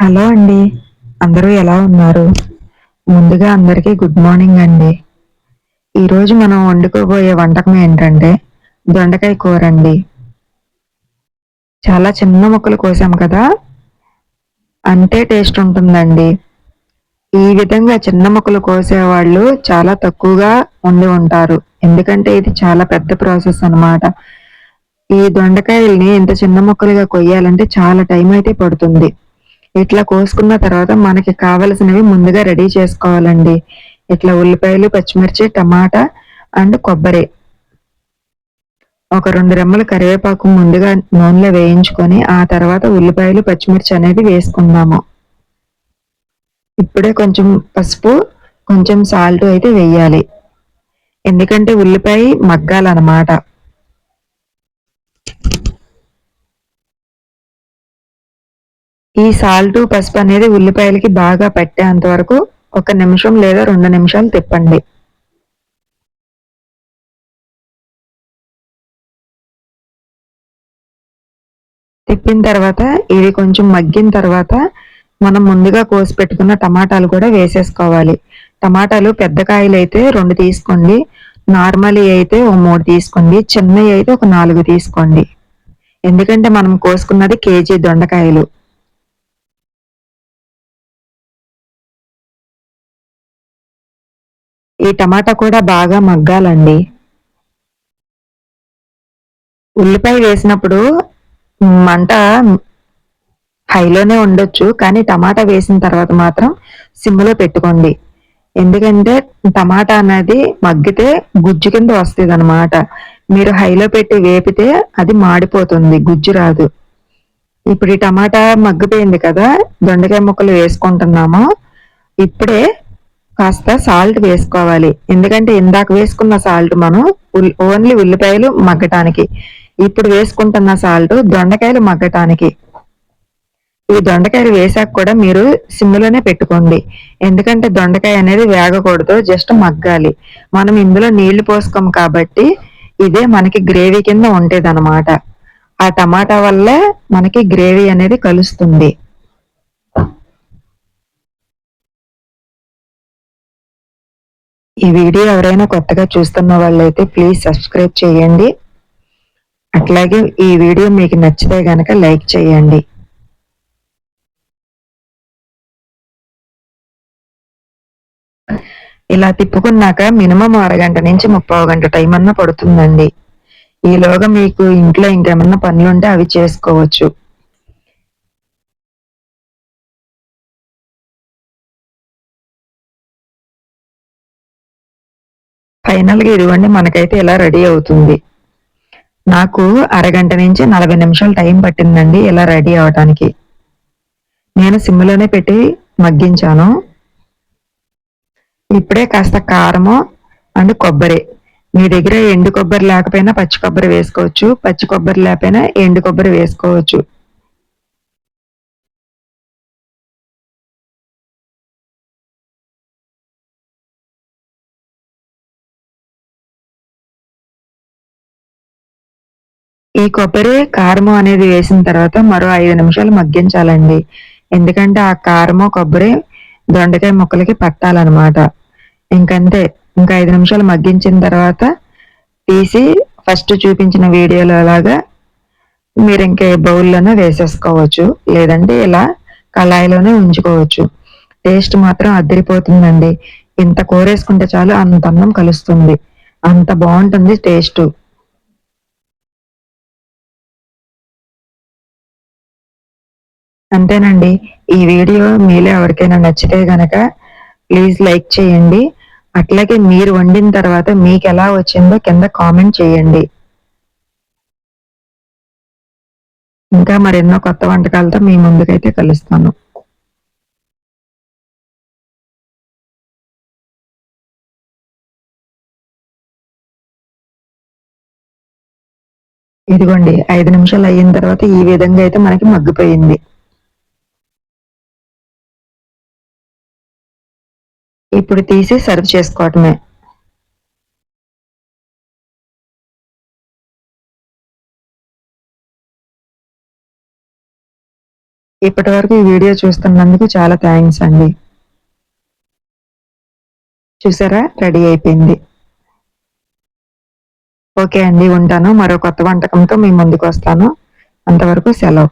Hello అండి. అందరూ ఎలా ఉన్నారు? ముందుగా అందరికీ గుడ్ మార్నింగ్ అండి. ఈరోజు మనం వండుకోబోయే వంటకం ఏంటంటే దొండకాయ కూర అండి. చాలా చిన్న ముక్కలు కోసాం కదా? అంతే టేస్ట్ ఉంటుందండి. ఈ విధంగా చిన్న ముక్కలు కోసేవాళ్ళు చాలా తక్కువగా ఉండి ఉంటారు. ఎందుకంటే ఇది చాలా పెద్ద ప్రాసెస్ అన్నమాట. ఈ దొండకాయల్ని ఇంత చిన్న ముక్కలుగా కొయ్యాలంటే చాలా టైం అయితే పడుతుంది. ఇట్లా కోసుకున్న తర్వాత మనకి కావలసినవి ముందుగా రెడీ చేసుకోవాలండి. ఇట్లా ఉల్లిపాయలు పచ్చిమిర్చి టమాటా అండ్ కొబ్బరి. ఒక రెండు రెమ్మల కరివేపాకు ముందుగా నూనెలో వేయించుకొని ఆ తర్వాత ఉల్లిపాయలు పచ్చిమిర్చి అనేది వేసుకుందాము. ఇప్పుడే కొంచెం పసుపు కొంచెం సాల్ట్ అయితే వేయాలి. ఎందుకంటే ఉల్లిపాయ మగ్గాలన్నమాట. ఈ సాల్ట్ పసుపు అనేది ఉల్లిపాయలకి బాగా పట్టేంత వరకు ఒక నిమిషం లేదా రెండు నిమిషాలు తిప్పండి. తిప్పిన తర్వాత ఇది కొంచెం మగ్గిన తర్వాత మనం ముందుగా కోసి పెట్టుకున్న టమాటాలు కూడా వేసేసుకోవాలి. టమాటాలు పెద్ద కాయలు అయితే రెండు తీసుకోండి. నార్మల్ అయితే ఓ మూడు తీసుకోండి. చిన్నవి అయితే ఒక నాలుగు తీసుకోండి. ఎందుకంటే మనం కోసుకున్నది కేజీ దొండకాయలు. ఈ టమాటా కూడా బాగా మగ్గాలండి. ఉల్లిపాయ వేసినప్పుడు మంట హైలోనే ఉండొచ్చు కానీ టమాటా వేసిన తర్వాత మాత్రం సిమ్లో పెట్టుకోండి. ఎందుకంటే టమాటా అనేది మగ్గితే గుజ్జు కింద వస్తుంది అనమాట మీరు హైలో పెట్టి వేపితే అది మాడిపోతుంది గుజ్జు రాదు. ఇప్పుడు ఈ టమాటా మగ్గిపోయింది కదా దొండకాయ ముక్కలు వేసుకుంటున్నాము. ఇప్పుడే కాస్త సాల్ట్ వేసుకోవాలి. ఎందుకంటే ఇందాక వేసుకున్న సాల్ట్ మనం ఓన్లీ ఉల్లిపాయలు మగ్గటానికి. ఇప్పుడు వేసుకుంటున్న సాల్ట్ దొండకాయలు మగ్గటానికి. ఈ దొండకాయలు వేసాక కూడా మీరు సిమ్లోనే పెట్టుకోండి. ఎందుకంటే దొండకాయ అనేది వేగకూడదు జస్ట్ మగ్గాలి. మనం ఇందులో నీళ్ళు పోసుకోం కాబట్టి ఇదే మనకి గ్రేవీ కింద ఉండేది ఆ టమాటా వల్లే మనకి గ్రేవీ అనేది కలుస్తుంది. ఈ వీడియో ఎవరైనా కొత్తగా చూస్తున్న వాళ్ళైతే ప్లీజ్ సబ్స్క్రైబ్ చేయండి. అట్లాగే ఈ వీడియో మీకు నచ్చితే గనక లైక్ చేయండి. ఇలా తిప్పుకున్నాక మినిమం అరగంట నుంచి ముప్పై గంట టైం అన్నా పడుతుందండి. ఈలోగా మీకు ఇంట్లో ఇంకేమన్నా పనులుంటే అవి చేసుకోవచ్చు. ఫైనల్గా ఇదిగోండి మనకైతే ఇలా రెడీ అవుతుంది. నాకు అరగంట నుంచి నలభై నిమిషాలు టైం పట్టిందండి ఇలా రెడీ అవటానికి. నేను సిమ్లోనే పెట్టి మగ్గించాను. ఇప్పుడే కాస్త కారము అండ్ కొబ్బరి. మీ దగ్గర ఎండు కొబ్బరి లేకపోయినా పచ్చి కొబ్బరి వేసుకోవచ్చు పచ్చి కొబ్బరి లేకపోయినా ఎండు కొబ్బరి వేసుకోవచ్చు. ఈ కొబ్బరి కారము అనేది వేసిన తర్వాత మరో ఐదు నిమిషాలు మగ్గించాలండి. ఎందుకంటే ఆ కారము కొబ్బరి దొండకాయ ముక్కలకి పట్టాలన్నమాట. ఇంకంతే. ఇంకా ఐదు నిమిషాలు మగ్గించిన తర్వాత తీసి ఫస్ట్ చూపించిన వీడియోలో లాగా మీరు ఇంకా బౌల్లోనే వేసేసుకోవచ్చు. లేదంటే ఇలా కళాయిలోనే ఉంచుకోవచ్చు. టేస్ట్ మాత్రం అద్దరిపోతుందండి ఇంత కూరేసుకుంటే చాలు అంత అన్నం కలుస్తుంది. అంత బాగుంటుంది టేస్ట్. అంతేనండి. ఈ వీడియో మీలో ఎవరికైనా నచ్చితే గనక ప్లీజ్ లైక్ చేయండి. అట్లాగే మీరు వండిన తర్వాత మీకు ఎలా వచ్చిందో కింద కామెంట్ చేయండి. ఇంకా మరెన్నో కొత్త వంటకాలతో మీ ముందుకైతే కలుస్తాను. ఇదిగోండి ఐదు నిమిషాలు అయిన తర్వాత ఈ విధంగా అయితే మనకి మగ్గిపోయింది. ఇప్పుడు తీసి సర్వ్ చేసుకోవటమే. ఇప్పటి వరకు ఈ వీడియో చూస్తున్నందుకు చాలా థ్యాంక్స్ అండి. చూసారా? రెడీ అయిపోయింది. ఓకే అండి ఉంటాను. మరో కొత్త వంటకంతో మీ ముందుకు వస్తాను. అంతవరకు సెలవు.